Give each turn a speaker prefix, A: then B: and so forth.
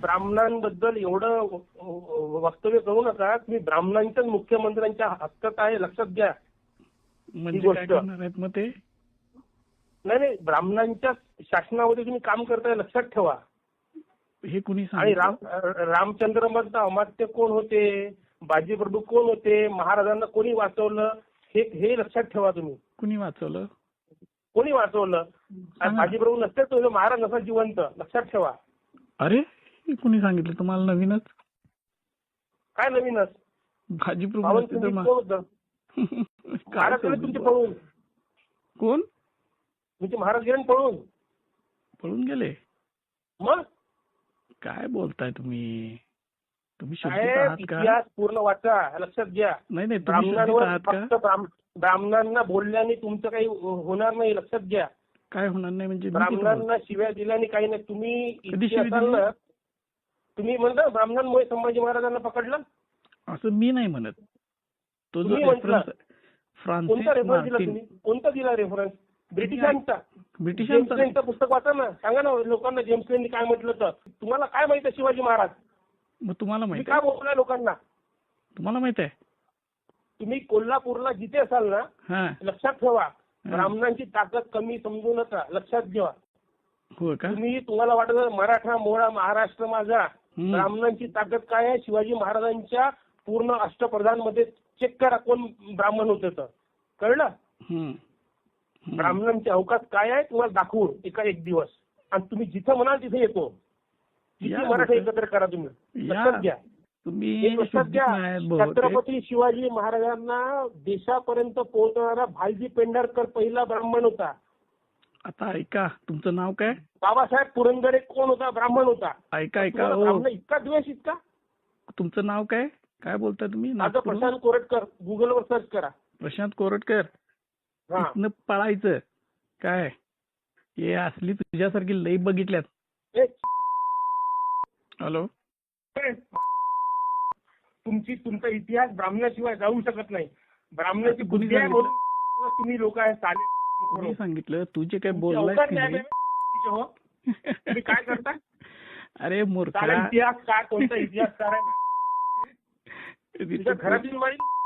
A: ब्राह्मणांबद्दल एवढं वक्तव्य करू नका. तुम्ही ब्राह्मणांच्याच मुख्यमंत्र्यांच्या हक्कात आहे लक्षात घ्या.
B: म्हणजे
A: ही
B: काय
A: गोष्ट.
B: मग ते?
A: नाही नाही ब्राह्मणांच्या शासनामध्ये तुम्ही काम करताय लक्षात ठेवा.
B: हे कुणी
A: आणि राम रामचंद्र मधलं अमात्य कोण होते? बाजीप्रभू कोण होते? महाराजांना कोणी वाचवलं? हे हे लक्षात ठेवा तुम्ही.
B: कुणी वाचवलं?
A: कोणी वाचवलं. बाजीप्रभू नसते तो महाराज नसा जिवंत. लक्षात ठेवा.
B: अरे? हे कुणी सांगितलं? तुम्हाला नवीनच?
A: काय नवीनच?
B: भाजी?
A: पळून.
B: कोण?
A: तुमचे महाराज गेले पळून.
B: पळून गेले?
A: मग?
B: काय बोलताय तुम्ही? तुम्ही
A: इतिहास पूर्ण वाचा लक्षात घ्या.
B: नाही नाही
A: फक्त ब्राह्मणांना बोलल्याने तुमचं काही होणार नाही लक्षात घ्या.
B: काय होणार नाही म्हणजे?
A: ब्राह्मणांना शिव्या दिल्याने काही नाही. तुम्ही
B: कधी
A: इतके
B: शिवी
A: असाल
B: दिली?
A: ना तुम्ही म्हणता ब्राह्मणांमुळे संभाजी महाराजांना पकडलं?
B: असं मी नाही म्हणत. तो जो. रेफरन्स
A: कोणता रेफरन्स दिला तुम्ही? कोणता दिला रेफरन्स ब्रिटिशांचा.
B: ब्रिटिशांचा.
A: पुस्तक वाचा ना. सांगा ना लोकांना जेम्स लेननी काय म्हटलं तर तुम्हाला काय माहीत आहे शिवाजी महाराज?
B: मग तुम्हाला
A: तुम्ही
B: माहीत
A: काय बोलताय लोकांना?
B: तुम्हाला माहीत आहे?
A: तुम्ही कोल्हापूरला जिथे असाल ना लक्षात ठेवा. ब्राह्मणांची ताकद कमी समजू नका. लक्षात घ्या
B: हो का?
A: तुम्ही तुम्हाला वाटत मराठा मोळा महाराष्ट्र माझा. ब्राह्मणांची ताकद काय आहे? शिवाजी महाराजांच्या पूर्ण अष्टप्रधानमध्ये चेक करा कोण ब्राह्मण होते तर. कळलं. ब्राह्मणांचे अवकाश काय आहे? तुम्हाला दाखवून एका एक दिवस. आणि तुम्ही जिथं म्हणाल तिथे येतो.
B: या
A: मराठा. एकत्र करा तुम्ही. लक्षात घ्या.
B: तुम्ही
A: लक्षात घ्या. छत्रपती शिवाजी महाराजांना देशापर्यंत पोहोचवणारा भालजी पेंढारकर पहिला ब्राह्मण होता.
B: आता ऐका तुमचं नाव काय?
A: बाबासाहेब पुरंदरे कोण होता? ब्राह्मण होता.
B: ऐका ऐका
A: तुम्हाला
B: हो.
A: ब्राह्मण इतका द्वेष इतका?
B: तुमचं नाव काय? काय बोलताय तुम्ही?
A: माझं
B: नागपूरहून?
A: प्रशांत कोरटकर. गुगलवर सर्च करा.
B: प्रशांत कोरटकर?
A: हा.
B: इथनं पळायचं. काय? हे असली तुझ्यासारखी लई बघितल्यात.
A: ए,
B: हॅलो?
A: ए, तुमची तुमचा इतिहास ब्राह्मणाशिवाय जाऊ शकत नाही. ब्राह्मणाची
B: कुणी
A: बुद्धी आहे
B: सांगितलं?
A: म्हणून तुम्ही लोक आहे चालेल
B: मी सांगितलं तू जे काय
A: तुमची
B: बोललायस
A: अवकाश
B: की
A: नाही?
B: नाही
A: आहे, हो. तुम्ही काय करता?
B: अरे मूर्खा.
A: चालेल इतिहास काय कोणता इतिहास काय तुमच्या
B: तिथं
A: घरातील माहिती